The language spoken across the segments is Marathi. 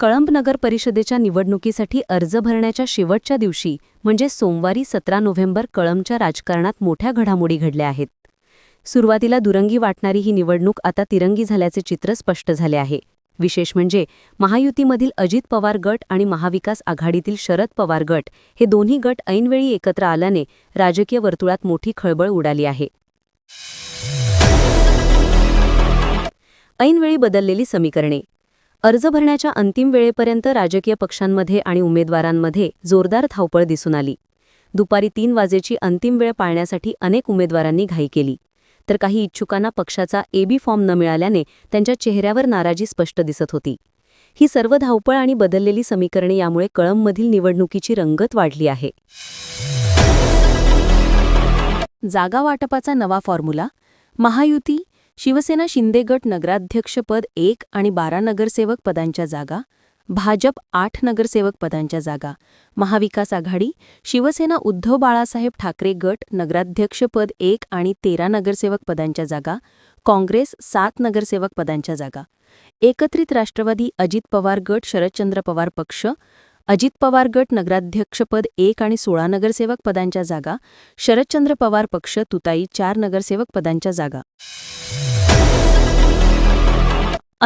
कळंब नगर परिषदेच्या निवडणुकीसाठी अर्ज भरण्याच्या शेवटच्या दिवशी म्हणजे सोमवारी सतरा नोव्हेंबर कळंबच्या राजकारणात मोठ्या घडामोडी घडल्या आहेत. सुरुवातीला दुरंगी वाटणारी ही निवडणूक आता तिरंगी झाल्याचे चित्र स्पष्ट झाले आहे. विशेष म्हणजे महायुतीमधील अजित पवार गट आणि महाविकास आघाडीतील शरद पवार गट हे दोन्ही गट ऐनवेळी एकत्र आल्याने राजकीय वर्तुळात मोठी खळबळ उडाली आहे. ऐनवेळी बदललेली समीकरणे. अर्ज भरण्याच्या अंतिम वेळेपर्यंत राजकीय पक्षांमध्ये आणि उमेदवारांमध्ये जोरदार धावपळ दिसून आली. दुपारी तीन वाजेची अंतिम वेळ पाळण्यासाठी अनेक उमेदवारांनी घाई केली. तर काही इच्छुकांना पक्षाचा एबी फॉर्म न मिळाल्याने त्यांच्या चेहऱ्यावर नाराजी स्पष्ट दिसत होती. ही सर्व धावपळ आणि बदललेली समीकरणे यामुळे कळंबमधील निवडणुकीची रंगत वाढली आहे. जागा वाटपाचा नवा फॉर्म्युला महायुती शिवसेना शिंदे गट नगराध्यक्षपद एक आणि बारा नगरसेवक पदांच्या जागा भाजप आठ नगरसेवक पदांच्या जागा महाविकास आघाडी शिवसेना उद्धव बाळासाहेब ठाकरे गट नगराध्यक्षपद एक आणि तेरा नगरसेवक पदांच्या जागा काँग्रेस सात नगरसेवक पदांच्या जागा. एकत्रित राष्ट्रवादी अजित पवार गट शरदचंद्र पवार पक्ष अजित पवार गट नगराध्यक्षपद एक आणि सोळा नगरसेवक पदांच्या जागा शरदचंद्र पवार पक्ष तुताई चार नगरसेवक पदांच्या जागा.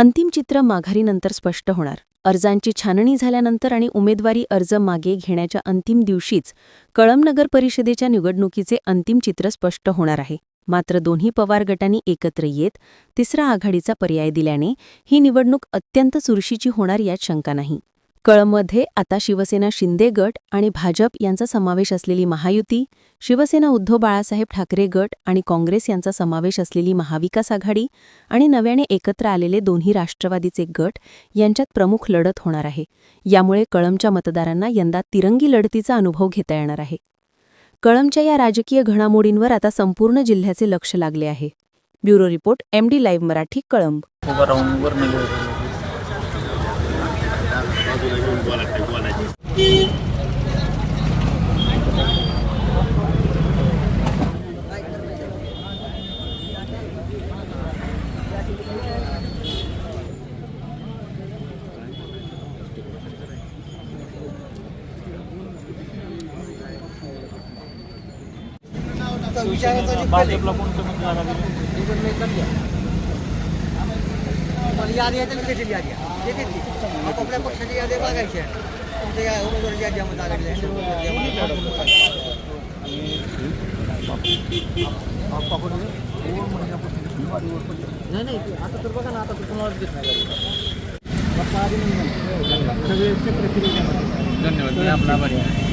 अंतिम चित्र माघारीनंतर स्पष्ट होणार. अर्जांची छाननी झाल्यानंतर आणि उमेदवारी अर्ज मागे घेण्याच्या अंतिम दिवशीच कळमनगर नगर परिषदेच्या निवडणुकीचे अंतिम चित्र स्पष्ट होणार आहे. मात्र दोन्ही पवार गटांनी एकत्र येत तिसरा आघाडीचा पर्याय दिल्याने ही निवडणूक अत्यंत चुरशीची होणार यात शंका नाही. कळंबमध्ये आता शिवसेना शिंदे गट आणि भाजप यांचा समावेश असलेली महायुती शिवसेना उद्धव बाळासाहेब ठाकरे गट आणि काँग्रेस यांचा समावेश असलेली महाविकास आघाडी आणि नव्याने एकत्र आलेले दोन्ही राष्ट्रवादीचे गट यांच्यात प्रमुख लढत होणार आहे. यामुळे कळमच्या मतदारांना यंदा तिरंगी लढतीचा अनुभव घेता येणार आहे. कळंबच्या या राजकीय घडामोडींवर आता संपूर्ण जिल्ह्याचे लक्ष लागले आहे. Bureau report MD live Marathi Kalamb. उभं भाजपला कोणतं मत जागा दिली यादी येते ना त्याची यादी. येते ती आपापल्या पक्षाची यादी बघायची तुमच्या या उमेदवाराची यादी आम्हाला नाही नाही आता तर बघा ना आता तर तुम्हाला देत नाही धन्यवाद आपला आभारी आहे.